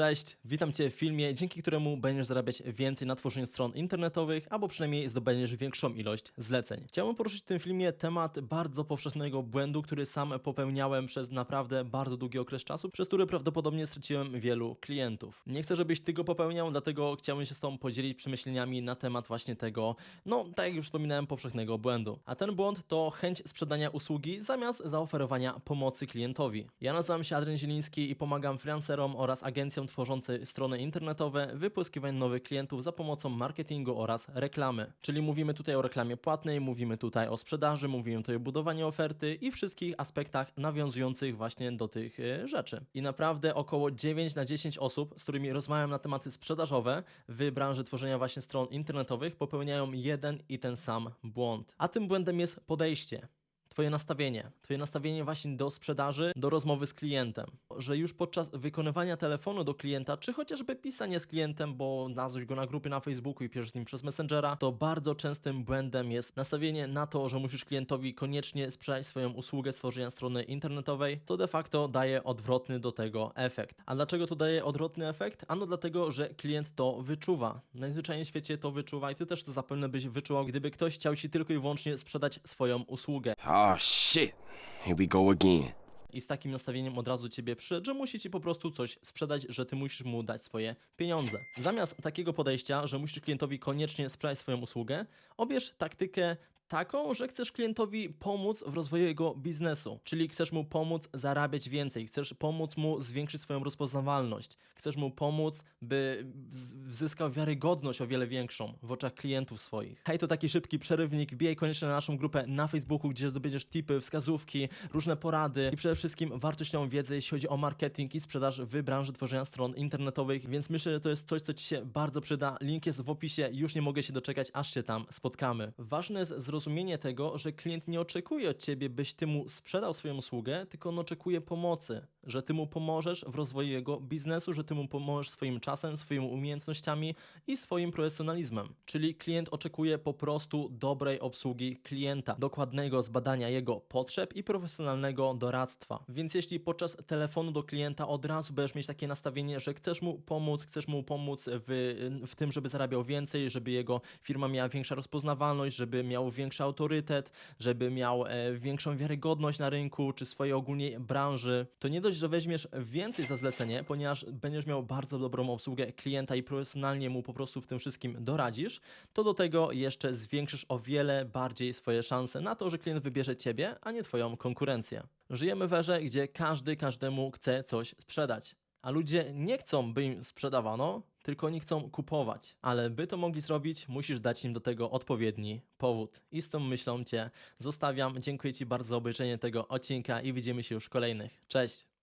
Cześć, witam Cię w filmie, dzięki któremu będziesz zarabiać więcej na tworzeniu stron internetowych, albo przynajmniej zdobędziesz większą ilość zleceń. Chciałbym poruszyć w tym filmie temat bardzo powszechnego błędu, który sam popełniałem przez naprawdę bardzo długi okres czasu, przez który prawdopodobnie straciłem wielu klientów. Nie chcę, żebyś Ty go popełniał, dlatego chciałbym się z Tobą podzielić przemyśleniami na temat właśnie tego, no tak jak już wspominałem, powszechnego błędu. A ten błąd to chęć sprzedania usługi zamiast zaoferowania pomocy klientowi. Ja nazywam się Adrian Zieliński i pomagam freelancerom oraz agencjom tworzącym strony internetowe w wypłyskiwaniu nowych klientów za pomocą marketingu oraz reklamy. Czyli mówimy tutaj o reklamie płatnej, mówimy tutaj o sprzedaży, mówimy tutaj o budowaniu oferty i wszystkich aspektach nawiązujących właśnie do tych e, rzeczy. I naprawdę około 9 na 10 osób, z którymi rozmawiam na tematy sprzedażowe w branży tworzenia właśnie stron internetowych, popełniają jeden i ten sam błąd. A tym błędem jest podejście. Twoje nastawienie, Twoje nastawienie właśnie do sprzedaży, do rozmowy z klientem, że już podczas wykonywania telefonu do klienta, czy chociażby pisanie z klientem, bo nazwać go na grupy na Facebooku i piszesz z nim przez Messengera, to bardzo częstym błędem jest nastawienie na to, że musisz klientowi koniecznie sprzedać swoją usługę stworzenia strony internetowej, co de facto daje odwrotny do tego efekt. A dlaczego to daje odwrotny efekt? Ano dlatego, że klient to wyczuwa. Najzwyczajniej w świecie to wyczuwa i Ty też to zapewne byś wyczuwał, gdyby ktoś chciał Ci tylko i wyłącznie sprzedać swoją usługę. Oh shit. Here we go again. i z takim nastawieniem od razu ciebie przyszedł, że musi ci po prostu coś sprzedać, że ty musisz mu dać swoje pieniądze. Zamiast takiego podejścia, że musisz klientowi koniecznie sprzedać swoją usługę, obierz taktykę taką, że chcesz klientowi pomóc w rozwoju jego biznesu, czyli chcesz mu pomóc zarabiać więcej, chcesz pomóc mu zwiększyć swoją rozpoznawalność, chcesz mu pomóc, by zyskał wiarygodność o wiele większą w oczach klientów swoich. Hej, to taki szybki przerywnik, wbijaj koniecznie na naszą grupę na Facebooku, gdzie zdobędziesz tipy, wskazówki, różne porady i przede wszystkim wartościową wiedzę, jeśli chodzi o marketing i sprzedaż w branży tworzenia stron internetowych, więc myślę, że to jest coś, co Ci się bardzo przyda. Link jest w opisie, już nie mogę się doczekać, aż się tam spotkamy. Ważne jest zrozumienie tego, że klient nie oczekuje od Ciebie, byś Ty mu sprzedał swoją usługę, tylko on oczekuje pomocy, że Ty mu pomożesz w rozwoju jego biznesu, że Ty mu pomożesz swoim czasem, swoimi umiejętnościami i swoim profesjonalizmem. Czyli klient oczekuje po prostu dobrej obsługi klienta, dokładnego zbadania jego potrzeb i profesjonalnego doradztwa. Więc jeśli podczas telefonu do klienta od razu będziesz mieć takie nastawienie, że chcesz mu pomóc, chcesz mu pomóc w, w tym, żeby zarabiał więcej, żeby jego firma miała większą rozpoznawalność, żeby miał większy autorytet, żeby miał e, większą wiarygodność na rynku, czy swojej ogólnie branży, to nie dość, że weźmiesz więcej za zlecenie, ponieważ będziesz miał bardzo dobrą obsługę klienta i profesjonalnie mu po prostu w tym wszystkim doradzisz, to do tego jeszcze zwiększysz o wiele bardziej swoje szanse na to, że klient wybierze ciebie, a nie twoją konkurencję. Żyjemy w erze, gdzie każdy każdemu chce coś sprzedać. A ludzie nie chcą, by im sprzedawano, tylko oni chcą kupować. Ale by to mogli zrobić, musisz dać im do tego odpowiedni powód. I z tą myślą Cię zostawiam. Dziękuję Ci bardzo za obejrzenie tego odcinka i widzimy się już w kolejnych. Cześć!